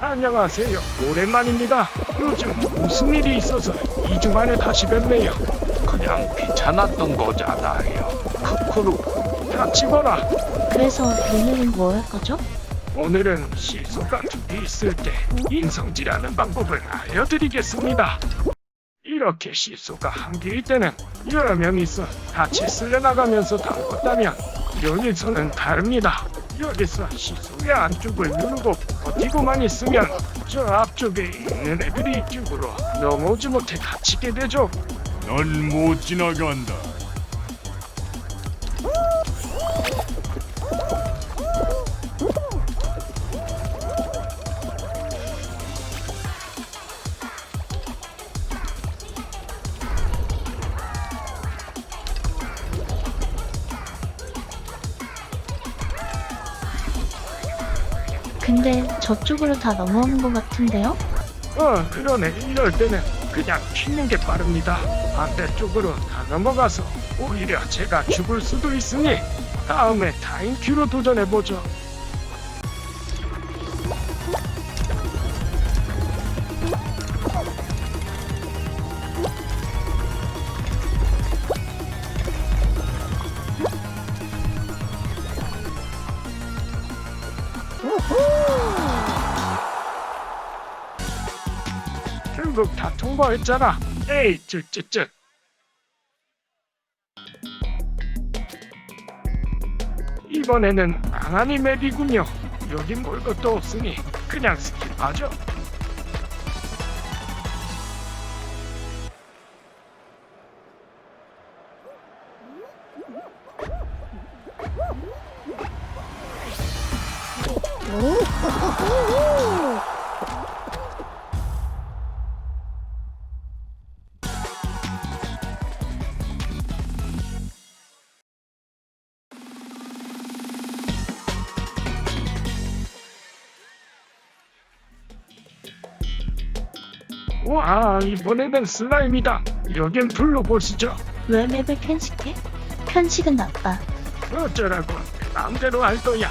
안녕하세요. 오랜만입니다. 요즘 무슨 일이 있어서 2주 만에 다시 뵙네요. 그냥 귀찮았던 거잖아요. 크크루. 닥치거라. 그래서 오늘은 뭐 할 거죠? 오늘은 같은 게 있을 때 인성질하는 방법을 알려드리겠습니다. 이렇게 실수가 한 개일 때는 여러 명이서 같이 쓸려나가면서 담궜다면 여기서는 다릅니다. 여기서 시소의 안쪽을 누르고 버티고만 있으면 저 앞쪽에 있는 애들이 이쪽으로 넘어오지 못해 다치게 되죠. 넌 못 지나간다. 근데 저쪽으로 다 넘어오는 것 같은데요? 어, 그러네. 이럴 때는 그냥 튀는 게 빠릅니다. 반대쪽으로 다 넘어가서 오히려 제가 죽을 수도 있으니 다음에 타임큐로 도전해보죠. 결국 다 통과했잖아. 에이, 쯧쯧쯧. 이번에는 망하니 맵이군요. 여긴 볼 것도 없으니 그냥 스킵하죠. 와, 이번에는 슬라임이다. 여긴 불로 보시죠. 왜 맵을 편식해? 편식은 나빠. 어쩌라고 마음대로 할 거야.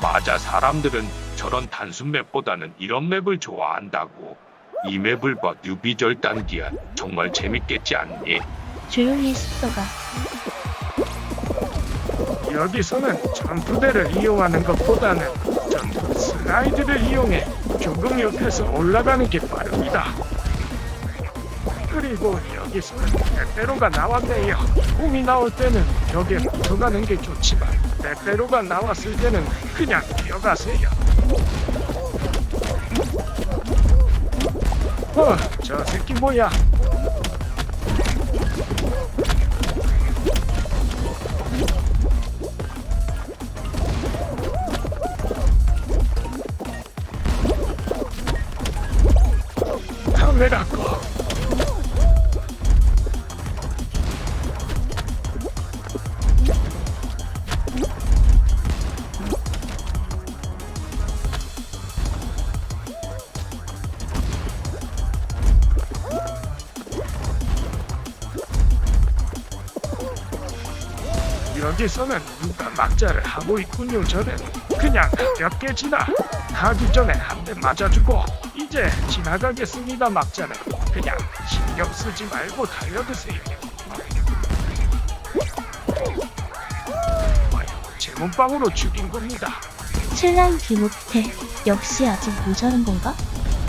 맞아 사람들은 저런 단순 맵보다는 이런 맵을 좋아한다고 이 맵을 봐 뉴비 절단기야 정말 재밌겠지 않니? 조용히 해 습서가. 여기서는 점프대를 이용하는 것보다는 전부 슬라이드를 이용해 조금 옆에서 올라가는 게 빠릅니다. 그리고 여기서는 빼빼로가 나왔네요. 꿈이 나올 때는 벽에 붙어가는 게 좋지만 빼빼로가 나왔을 때는 그냥 뛰어가세요. 어, 저 새끼 뭐야? 여기서는 누가 막자를 하고 있군요. 저는 그냥 가볍게 지나 가기 전에 한 대 맞아주고 이제 지나가겠습니다. 막자는 그냥 신경 쓰지 말고 달려드세요. 제 몸빵으로 죽인 겁니다. 슬라임 기못해. 역시 아직 모자란 건가?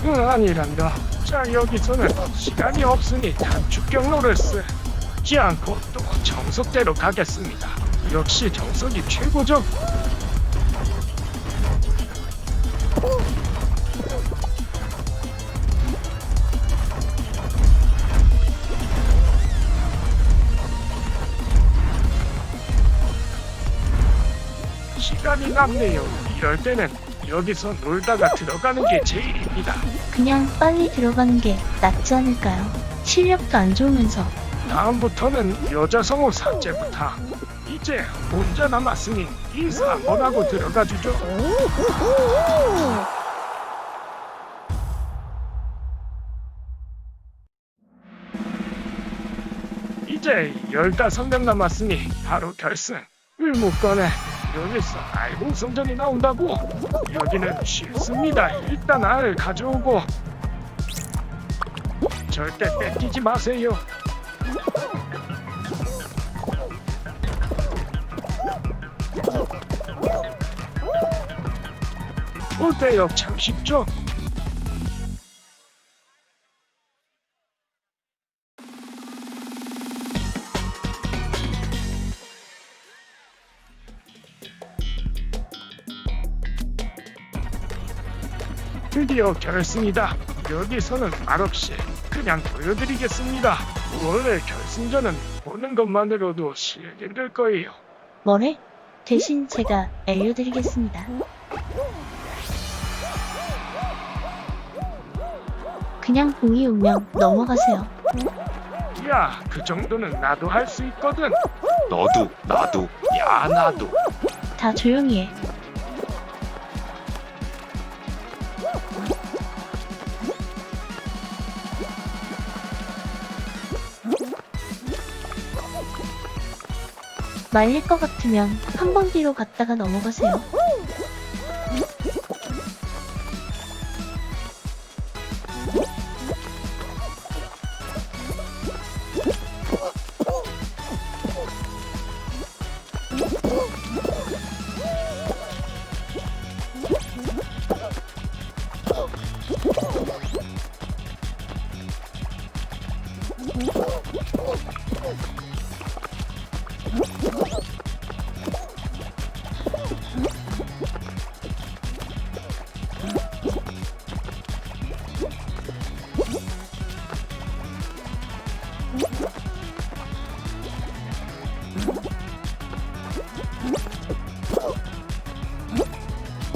응, 아니란다. 자, 여기서는 시간이 없으니 단축 경로를 쓰지 않고 또 정석대로 가겠습니다. 역시 정석이 최고죠. 시간이 남네요. 이럴 때는 여기서 놀다가 들어가는 게 제일입니다. 그냥 빨리 들어가는 게 낫지 않을까요? 실력도 안 좋으면서. 다음부터는 여자 성우 삭제부터 이제 혼자 남았으니 인사 한번 하고 들어가 주죠. 이제 15명 남았으니 바로 결승. 꺼내. 여기서 알고 성전이 나온다고 여기는 쉽습니다 일단 알 가져오고 절대 뺏기지 마세요 어때요 참 쉽죠? 드디어 결승이다. 여기서는 말없이 그냥 보여드리겠습니다. 원래 결승전은 보는 것만으로도 될 거예요. 뭐래? 대신 제가 알려드리겠습니다. 그냥 공이 오면 넘어가세요. 야, 그 정도는 나도 할 수 있거든. 너도 나도 야 나도 다 조용히 해. 말릴 것 같으면 한 번 뒤로 갔다가 넘어가세요.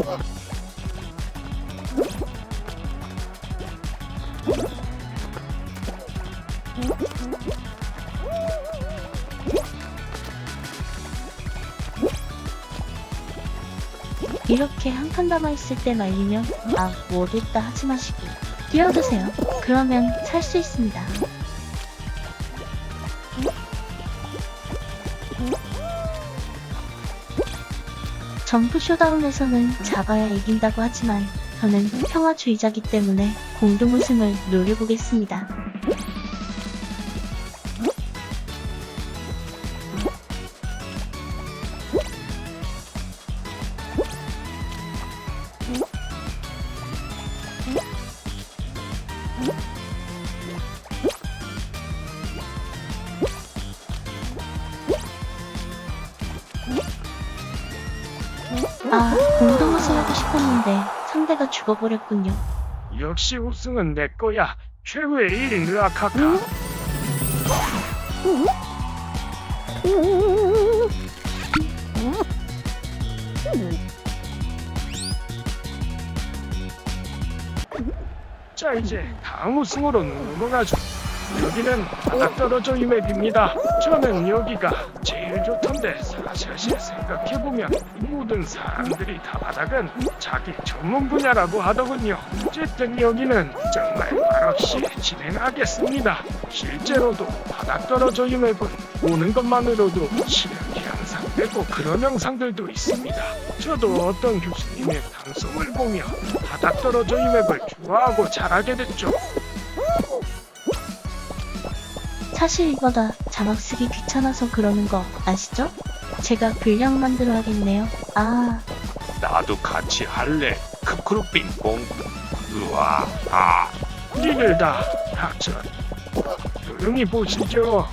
Ugh. 이렇게 한 칸 남아있을 때 말리면 아 모르겠다 하지 마시고 뛰어드세요. 그러면 살 수 있습니다. 점프 쇼다운에서는 잡아야 이긴다고 하지만 저는 평화주의자기 때문에 공동 우승을 노려보겠습니다. 싶었는데 상대가 죽어버렸군요. 역시 우승은 내 거야. 최후의 1인 르아카카. 자 이제 다음 우승으로 넘어가죠. 여기는 바닥 떨어져 이 맵입니다. 저는 여기가 제일 좋 던데 사실 생각해보면 모든 사람들이 다 바닥은 자기 전문 분야라고 하더군요. 어쨌든 여기는 정말 말없이 진행하겠습니다. 실제로도 바닥 떨어져 이 맵은 오는 것만으로도 실력이 향상되고 그런 영상들도 있습니다. 저도 어떤 교수님의 방송을 보며 바닥 떨어져 이 맵을 좋아하고 잘하게 됐죠. 사실 이거 다 자막 쓰기 귀찮아서 그러는 거 아시죠? 제가 분량 만들어야겠네요. 아, 나도 같이 할래 크크루 빙봉 으아 아 니들 다 닥쳐. 조용히 보시죠.